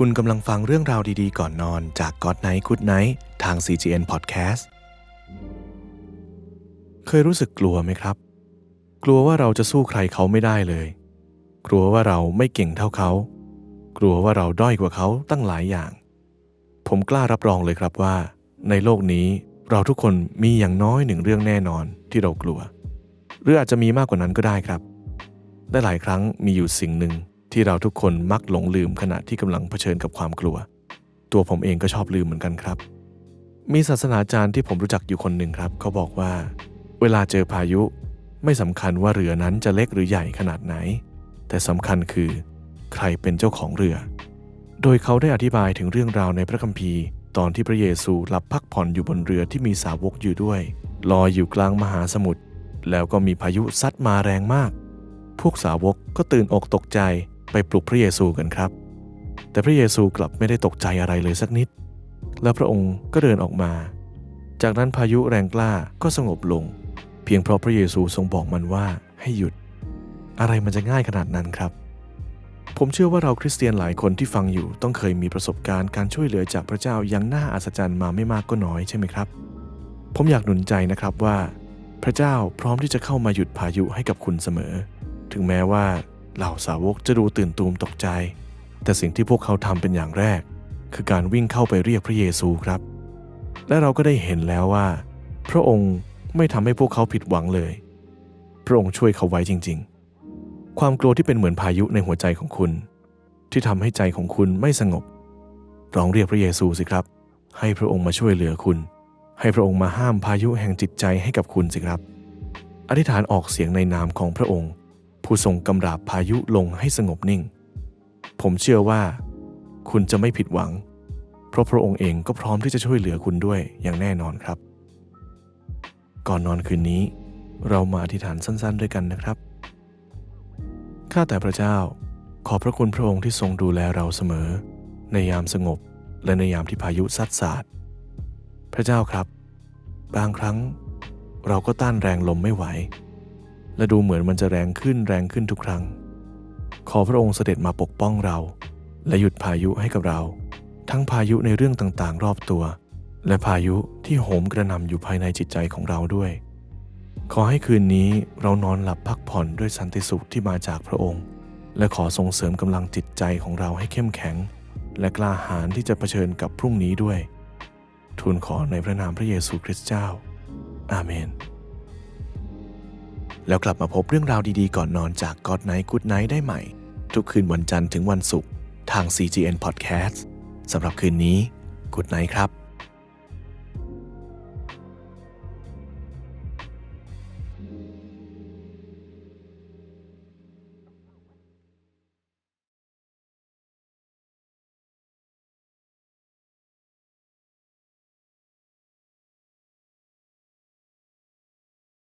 คุณกำลังฟังเรื่องราวดีๆ ก่อนนอนจาก God Night Good Night ทาง CGN Podcast เคยรู้สึกกลัวไหมครับ กลัวว่าเราจะสู้ใครเขาไม่ได้เลย กลัวว่าเราไม่เก่งเท่าเขา กลัวว่าเราด้อยกว่าเขาตั้งหลายอย่าง ผมกล้ารับรองเลยครับว่า ในโลกนี้เราทุกคนมีอย่างน้อยหนึ่งเรื่องแน่นอนที่เรากลัว หรืออาจจะมีมากกว่านั้นก็ได้ครับ ได้หลายครั้งมีอยู่สิ่งหนึ่ง ที่เราทุกคนมักหลงลืมขณะที่กำลังเผชิญกับความกลัว ตัวผมเองก็ชอบลืมเหมือนกันครับ มีศาสนาจารย์ที่ผมรู้จักอยู่คนหนึ่งครับ เขาบอกว่า เวลาเจอพายุ ไม่สำคัญว่าเรือนั้นจะเล็กหรือใหญ่ขนาดไหน แต่สำคัญคือ ใครเป็นเจ้าของเรือ โดยเขาได้อธิบายถึงเรื่องราวในพระคัมภีร์ ตอนที่พระเยซูหลับพักผ่อนอยู่บนเรือที่มีสาวกอยู่ด้วยลอยอยู่กลางมหาสมุทรแล้วก็มีพายุซัดมาแรงมาก พวกสาวกก็ตื่นอกตกใจ ไปปลุกพระเยซูกันครับ แต่พระเยซูกลับไม่ได้ตกใจอะไรเลยสักนิด แล้วพระองค์ก็เดินออกมา จากนั้นพายุแรงกล้าก็สงบลง เพียงเพราะพระเยซูทรงบอกมันว่าให้หยุด อะไรมันจะง่ายขนาดนั้นครับ ผมเชื่อว่าเราคริสเตียนหลายคนที่ฟังอยู่ต้องเคยมีประสบการณ์การช่วยเหลือจากพระเจ้าอย่างน่าอัศจรรย์มาไม่มากก็น้อยใช่ไหมครับ ผมอยากหนุนใจนะครับว่า พระเจ้าพร้อมที่จะเข้ามาหยุดพายุให้กับคุณเสมอ ถึงแม้ว่า เหล่าสาวกจะดูตื่นตูมตกใจ แต่สิ่งที่พวกเขาทำเป็นอย่างแรก คือการวิ่งเข้าไปเรียกพระเยซูครับ และเราก็ได้เห็นแล้วว่า พระองค์ไม่ทำให้พวกเขาผิดหวังเลย พระองค์ช่วยเขาไว้จริง ๆ ความกลัวที่เป็นเหมือนพายุในหัวใจของคุณ ที่ทำให้ใจของคุณไม่สงบร้องเรียกพระเยซูสิครับ ให้พระองค์มาช่วยเหลือคุณ ให้พระองค์มาห้ามพายุแห่งจิตใจให้กับคุณสิครับ อธิษฐานออกเสียงในนามของพระองค์ ผู้ทรงกำราบพายุลงให้สงบนิ่ง ผมเชื่อว่า คุณจะไม่ผิดหวัง เพราะพระองค์เองก็พร้อมที่จะช่วยเหลือคุณด้วยอย่างแน่นอนครับ ก่อนนอนคืนนี้ เรามาอธิษฐานสั้นๆ ด้วยกันนะครับข้าแต่พระเจ้า ขอบพระคุณพระองค์ที่ทรงดูแลเราเสมอ ในยามสงบและในยามที่พายุซัดสาดพระเจ้าครับ บางครั้งเราก็ต้านแรงลมไม่ไหว และดูเหมือนมันจะแรงขึ้นแรงขึ้นทุกครั้ง ขอพระองค์เสด็จมาปกป้องเรา และหยุดพายุให้กับเรา ทั้งพายุในเรื่องต่างๆ รอบตัว และพายุที่โหมกระหน่ำอยู่ภายในจิตใจของเราด้วย ขอให้คืนนี้เรานอนหลับพักผ่อนด้วยสันติสุขที่มาจากพระองค์ และขอส่งเสริมกำลังจิตใจของเราให้เข้มแข็ง และกล้าหาญที่จะเผชิญกับพรุ่งนี้ด้วย ทูลขอในพระนามพระเยซูคริสต์เจ้า อาเมน แล้วกลับมาพบเรื่องราวดีๆ ก่อนนอนจาก God Night Good Night ได้ใหม่ ทุกคืนวันจันทร์ถึงวันศุกร์ทาง CGN Podcast สำหรับคืนนี้ Good Night ครับ